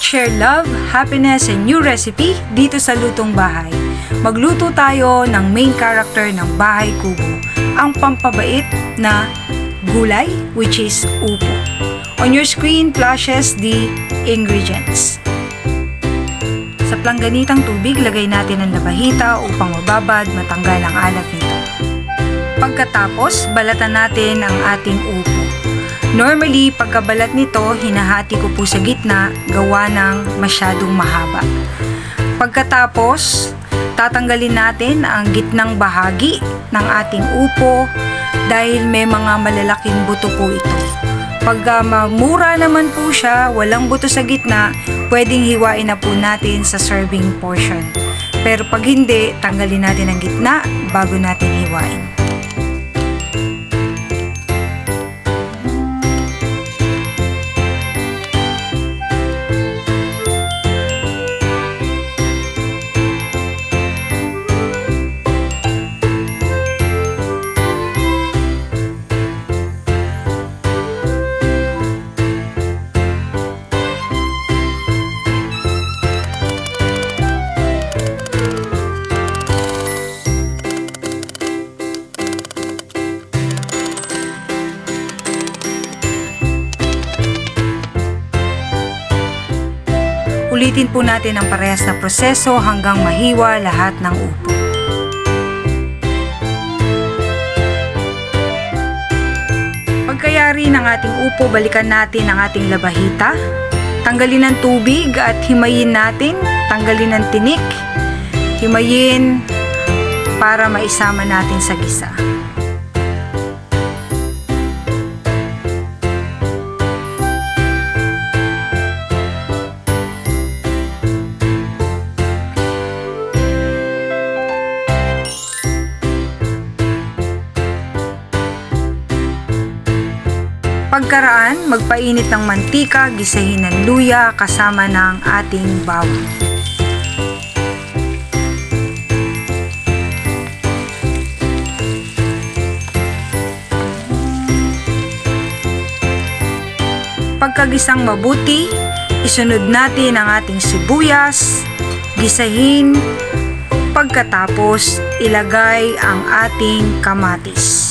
Let's share love, happiness, and new recipe dito sa Lutong Bahay. Magluto tayo ng main character ng Bahay Kubo, ang pampabait na gulay which is upo. On your screen flashes the ingredients. Sa plangganitang tubig, lagay natin ang labahita upang mababad matanggal ang alat nito. Pagkatapos, balatan natin ang ating upo. Normally, pagkabalat nito, hinahati ko po sa gitna gawa ng masyadong mahaba. Pagkatapos, tatanggalin natin ang gitnang bahagi ng ating upo dahil may mga malalaking buto po ito. Pagka mamura naman po siya, walang buto sa gitna, pwedeng hiwain na po natin sa serving portion. Pero pag hindi, tanggalin natin ang gitna bago natin hiwain. Ulitin po natin ang parehas na proseso hanggang mahiwa lahat ng upo. Pagkayari ng ating upo, balikan natin ang ating labahita. Tanggalin ang tubig at himayin natin. Tanggalin ang tinik. Himayin para maisama natin sa gisa. Pagkaraan, magpainit ng mantika, gisahin ng luya kasama ng ating bawang. Pagkagisang mabuti, isunod natin ang ating sibuyas, gisahin, pagkatapos ilagay ang ating kamatis.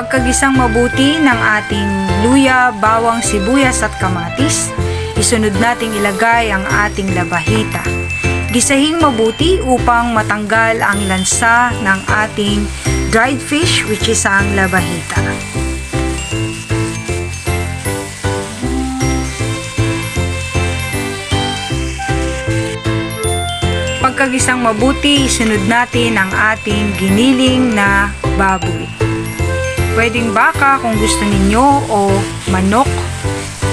Pagkagisang mabuti ng ating luya, bawang, sibuyas at kamatis, isunod nating ilagay ang ating labahita. Gisahing mabuti upang matanggal ang lansa ng ating dried fish which is ang labahita. Pagkagisang mabuti, isunod natin ang ating giniling na baboy. Pwedeng baka kung gusto ninyo o manok.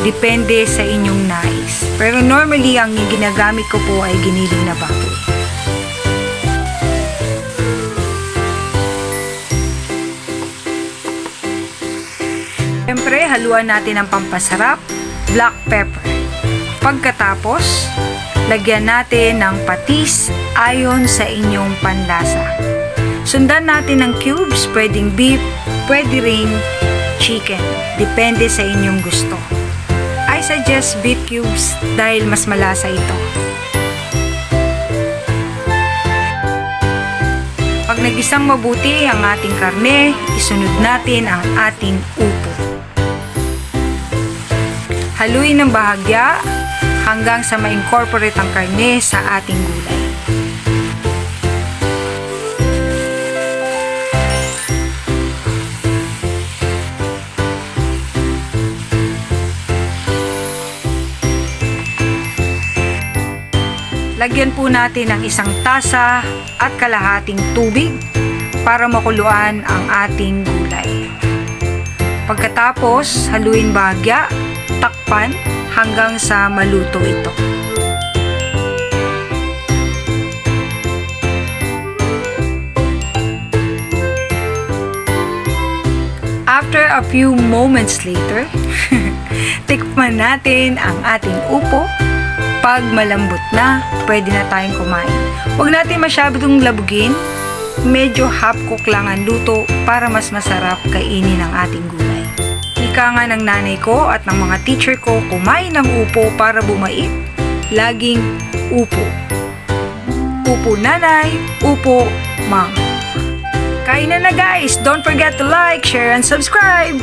Depende sa inyong nais. Pero normally, ang ginagamit ko po ay giniling na baboy. Siyempre, haluan natin ang pampasarap, black pepper. Pagkatapos, lagyan natin ng patis ayon sa inyong panlasa. Sundan natin ng cubes, pwedeng beef, pwede ring chicken. Depende sa inyong gusto. I suggest beef cubes dahil mas malasa ito. Pag nagisang mabuti ang ating karne, isunod natin ang ating upo. Haluin ng bahagya hanggang sa ma-incorporate ang karne sa ating gulay. Lagyan po natin ng isang tasa at kalahating tubig para makuluan ang ating gulay. Pagkatapos, haluin bahagya, takpan hanggang sa maluto ito. After a few moments later, tikman natin ang ating upo Pag malambot na, pwede na tayong kumain. Huwag natin masyadong labugin. Medyo half cook lang ang luto para mas masarap kainin ang ating gulay. ika nga ng nanay ko at ng mga teacher ko, kumain ng upo para bumait. Laging upo. Upo nanay, upo ma'am. Kain na na guys! Don't forget to like, share, and subscribe!